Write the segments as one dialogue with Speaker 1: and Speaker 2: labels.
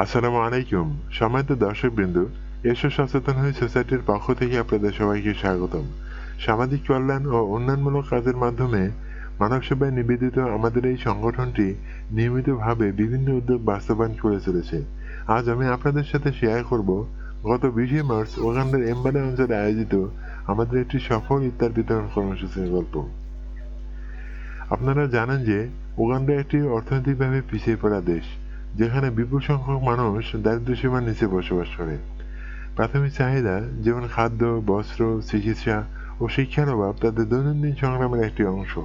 Speaker 1: আসসালামু আলাইকুম। সম্মানিত দর্শকবৃন্দ, এসো সচেতন হয়ে সোসাইটির পক্ষ থেকে আপনাদের সবাইকে স্বাগতম। সামাজিক কল্যাণ ও উন্নয়নমূলক কাজের মাধ্যমে মানব সেবায় নিবেদিত আমাদের এই সংগঠনটি নিয়মিতভাবে বিভিন্ন উদ্যোগ বাস্তবায়ন করে চলেছে। আজ আমি আপনাদের সাথে শেয়ার করব, গত বিশে মার্চ ওগান্ডার এম্বালে অঞ্চলে আয়োজিত আমাদের একটি সফল ইফতার বিতরণ কর্মসূচির গল্প। আপনারা জানেন যে উগান্ডা একটি অর্থনৈতিকভাবে পিছিয়ে পড়া দেশ। যেখানে বিপুল সংখ্যক মানুষ দারিদ্র্য সীমার নিচে বসবাস করে। প্রাথমিক চাহিদা যেমন খাদ্য, বস্ত্র, চিকিৎসা ও শিক্ষার অভাব তাদের দৈনন্দিন সংগ্রামের একটি অংশ।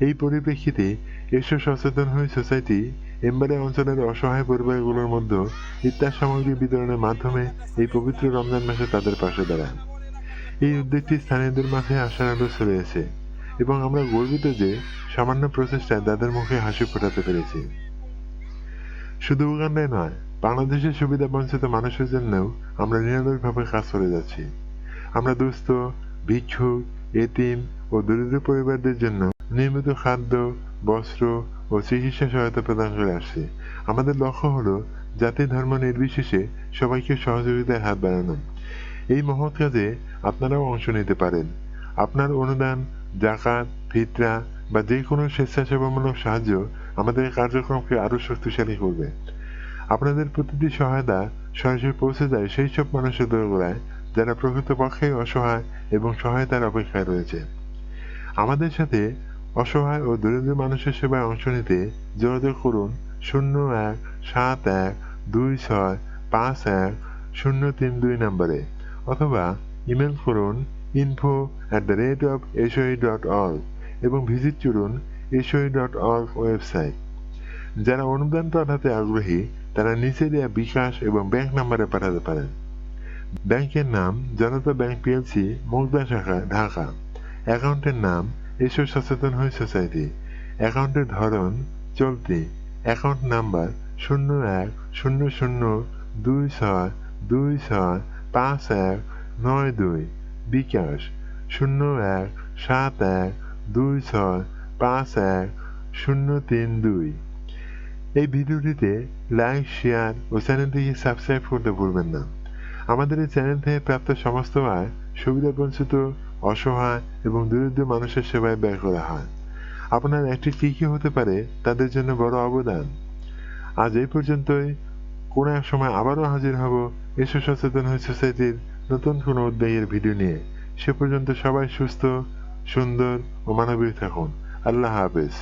Speaker 1: এই পরিপ্রেক্ষিতে এসব সচেতন হয়ে সোসাইটি এম্বারে অঞ্চলের অসহায় পরিবারগুলোর মধ্যে ইত্যাদ সামগ্রী বিতরণের মাধ্যমে এই পবিত্র রমজান মাসে তাদের পাশে দাঁড়ায়। এই উদ্যোগটি স্থানীয়দের মাঝে আশার আলো ছড়িয়েছে এবং আমরা গর্বিত যে সামান্য প্রচেষ্টায় তাদের মুখে হাসি ফোটাতে পেরেছি। শুধু উগান্ডায় নয়, বাংলাদেশের সুবিধা বঞ্চিত মানুষের জন্যও আমরা নিরলসভাবে কাজ করে যাচ্ছি। আমরা দুস্থ, ভিক্ষুক, এতিম ও দরিদ্র পরিবারদের জন্য নিয়মিত খাদ্য, বস্ত্র ও চিকিৎসা সহায়তা প্রদান করে আসছি। আমাদের লক্ষ্য হলো জাতি ধর্ম নির্বিশেষে সবাইকে সহযোগিতার হাত বাড়ানো। এই মহৎ কাজে আপনারাও অংশ নিতে পারেন। আপনার অনুদান, জাকাত, ফিতরা বা যে কোনো স্বেচ্ছাসেবামূলক সাহায্য আমাদের কার্যক্রমকে আরও শক্তিশালী করবে। আপনাদের প্রতিটি সহায়তা সরাসরি পৌঁছে যায় সেই সব মানুষের দোরগোড়ায় যারা প্রকৃতপক্ষে অসহায় এবং সহায়তার অপেক্ষায় রয়েছে। আমাদের সাথে অসহায় ও দরিদ্র মানুষের সেবায় অংশ নিতে যোগাযোগ করুন শূন্য এক সাত এক দুই ছয় পাঁচ এক শূন্য তিন দুই নম্বরে অথবা ইমেল করুন info at the rate of SOE dot org এবং ভিজিট করুন এসওই ডট ওয়েবসাইট যারা অনুদান পাঠাতে আগ্রহী, তারা নিচে দেওয়া বিকাশ এবং ব্যাংক নাম্বারে পাঠাতে পারেন। ব্যাংকের নাম জনতা ব্যাংক পিএলসি মুগদা শাখা, ঢাকা। অ্যাকাউন্টের নাম এসো সচেতন হয়ে সোসাইটি। অ্যাকাউন্টের ধরন চলতি। অ্যাকাউন্ট নাম্বার শূন্য এক, শূন্য শূন্য দুই ছয় দুই ছয়, পাঁচ এক, নয় দুই। বিকাশ শূন্য এক, সাত এক, দুই ছয় পাঁচ এক শূন্য তিন দুই। এই ভিডিওটিতে লাইক শেয়ার ও চ্যানেলটিকে সাবস্ক্রাইব করতে ভুলবেন না। আমাদের এই চ্যানেল থেকে প্রাপ্ত সমস্ত আয় সুবিধা বঞ্চিত, অসহায় এবং দরিদ্র মানুষের সেবায় ব্যয় করা হয়। আপনার একটি কী কী হতে পারে তাদের জন্য বড় অবদান। আজ এই পর্যন্তই। কোনো এক সময় আবারও হাজির হব এসো সচেতন হয়ে সোসাইটির নতুন কোনো উদ্যোগের ভিডিও নিয়ে। সে পর্যন্ত সবাই সুস্থ, সুন্দর ও মানবিক থাকুন। আল্লাহ হাফেজ